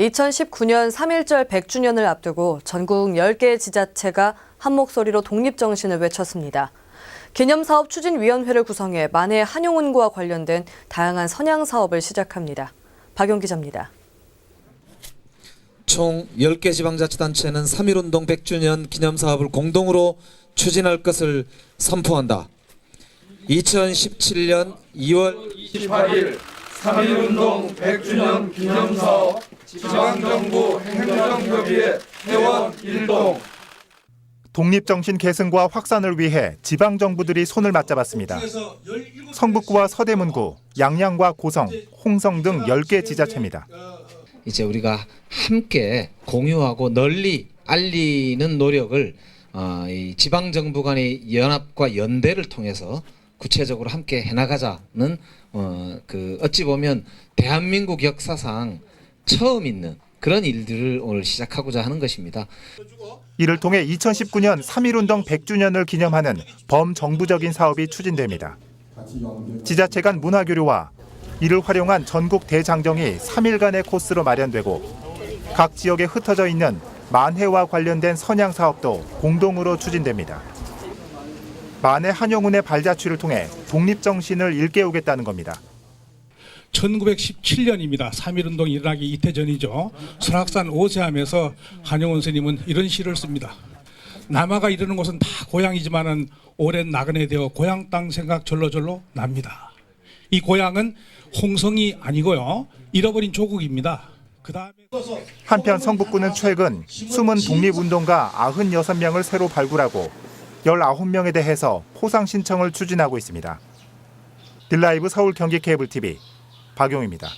2019년 3.1절 100주년을 앞두고 전국 10개 지자체가 한 목소리로 독립정신을 외쳤습니다. 기념사업 추진위원회를 구성해 만해 한용운과 관련된 다양한 선양 사업을 시작합니다. 박용 기자입니다. 총 10개 지방자치단체는 3.1운동 100주년 기념사업을 공동으로 추진할 것을 선포한다. 2017년 2월 28일 3.1운동 100주년 기념사업 지방정부 행정협의회 회원 일동 독립정신 계승과 확산을 위해 지방 정부들이 손을 맞잡았습니다. 성북구와 서대문구, 양양과 고성, 홍성 등 10개 지자체입니다. 이제 우리가 함께 공유하고 널리 알리는 노력을 어, 이 지방 정부 간의 연합과 연대를 통해서 구체적으로 함께 해나가자는 어, 그 어찌 보면 대한민국 역사상 처음 있는 그런 일들을 오늘 시작하고자 하는 것입니다. 이를 통해 2019년 3.1운동 100주년을 기념하는 범정부적인 사업이 추진됩니다. 지자체 간 문화교류와 이를 활용한 전국 대장정이 3일간의 코스로 마련되고 각 지역에 흩어져 있는 만해와 관련된 선양 사업도 공동으로 추진됩니다. 만해 한영운의 발자취를 통해 독립정신을 일깨우겠다는 겁니다. 1917년입니다. 3.1운동이 일어나기 이태 전이죠. 설악산 오세함에서 한영원 스님은 이런 시를 씁니다. 남아가 이르는 곳은 다 고향이지만은 오랜 나그네 되어 고향 땅 생각 절로절로 납니다. 이 고향은 홍성이 아니고요. 잃어버린 조국입니다. 한편 성북구는 최근 숨은 독립운동가 96명을 새로 발굴하고 19명에 대해서 포상 신청을 추진하고 있습니다. 딜라이브 서울 경기 케이블 TV 박용입니다.